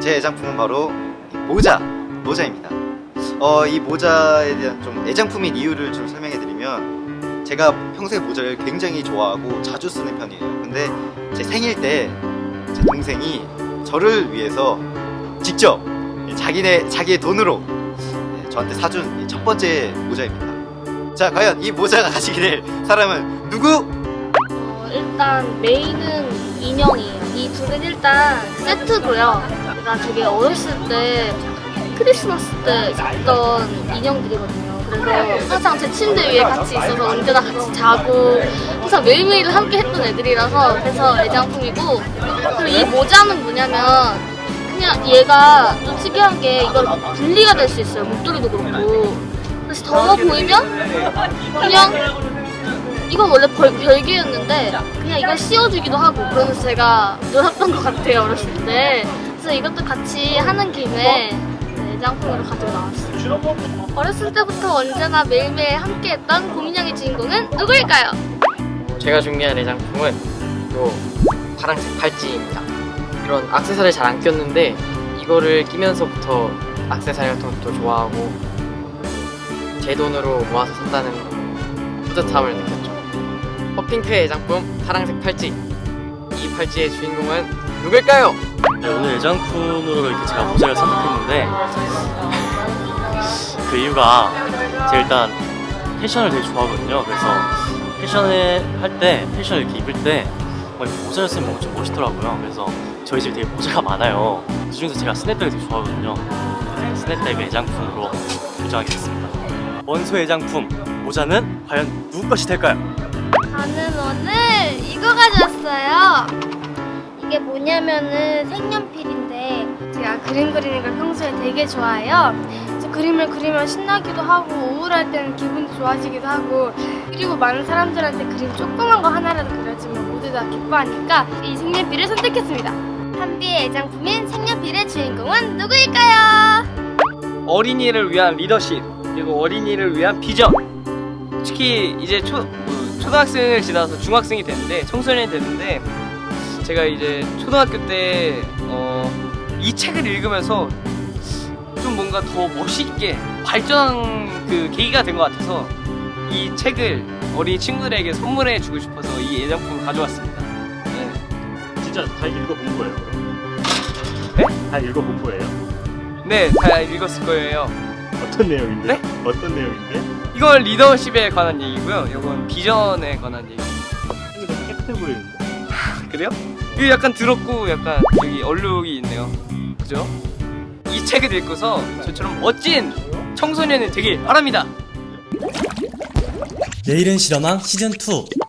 제 애장품은 바로 이 모자, 모자입니다. 어, 이 모자에 대한 좀 애장품인 이유를 좀 설명해드리면 제가 평소에 모자를 굉장히 좋아하고 자주 쓰는 편이에요. 근데 제 생일 때 제 동생이 저를 위해서 직접 자기네 자기의 돈으로 네, 저한테 사준 이첫 번째 모자입니다. 자, 과연 이 모자가 가지게 될 사람은 누구? 어, 일단 메인은 인형이에요. 이 둘은 일단 세트고요. 제가 되게 어렸을 때 크리스마스 때 샀던 인형들이거든요. 그래서 항상 제 침대 위에 같이 있어서 언제나 같이 자고 항상 매일매일 함께 했던 애들이라서 그래서 애장품이고 그리고 이 모자는 뭐냐면 그냥 얘가 좀 특이한 게 이걸 분리가 될 수 있어요. 목도리도 그렇고 그래서 더워 보이면 그냥 이건 원래 벌, 별개였는데 그냥 이걸 씌워주기도 하고 그러면서 제가 놀았던 것 같아요 어렸을 때 그래서 이것도 같이 하는 김에 네, 애장품으로 가지고 나왔어요 어렸을 때부터 언제나 매일매일 함께했던 고민형의 주인공은 누구일까요? 제가 준비한 애장품은 요 파란색 팔찌입니다. 이런 액세서리 잘 안 꼈는데 이거를 끼면서부터 액세서리 같은 것도 좋아하고 제 돈으로 모아서 샀다는 뿌듯함을 느꼈죠. 퍼핑크의 애장품 파란색 팔찌. 이 팔찌의 주인공은 누굴까요? 네, 오늘 애장품으로 이렇게 제가 모자를 선택했는데 그 이유가 제가 일단 패션을 되게 좋아하거든요. 그래서 패션을 할 때, 패션 이렇게 입을 때 모자를 쓰면 뭔가 좀 멋있더라고요. 그래서 저희 집에 되게 모자가 많아요. 그 중에서 제가 스냅백을 되게 좋아하거든요. 그래서 스냅백을 애장품으로 결정하게 됐습니다. 원소 애장품 모자는 과연 누구 것이 될까요? 저는 오늘 이거 가져왔어요. 이게 뭐냐면은 색연필인데 제가 그림 그리는 걸 평소에 되게 좋아해요. 그림을 그리면 신나기도 하고 우울할 때는 기분도 좋아지기도 하고 그리고 많은 사람들한테 그림 조그만 거 하나라도 그려주면 모두 다 기뻐하니까 이 색연필을 선택했습니다. 한비의 애장품인 색연필의 주인공은 누구일까요? 어린이를 위한 리더십 그리고 어린이를 위한 비전. 특히 이제 초, 뭐, 초등학생을 지나서 중학생이 됐는데 청소년이 됐는데 제가 이제 초등학교 때 어, 이 책을 읽으면서 좀 뭔가 더 멋있게 발전한 그 계기가 된 것 같아서 이 책을 어린이 친구들에게 선물해 주고 싶어서 이 애장품을 가져왔습니다. 네. 진짜 다 읽어본 거예요? 네? 다 읽어본 거예요? 네, 다 읽었을 거예요. 어떤 내용인데? 네? 어떤 내용인데? 이건 리더십에 관한 얘기고요. 이건 비전에 관한 얘기. 이거 깨끗해 보이는데? 그래요? 이거 약간 더럽고 약간 여기 얼룩이 있네요. 그죠? 이 책을 읽고서 저처럼 멋진 청소년이 되길 바랍니다. 내일은 실험왕 시즌 2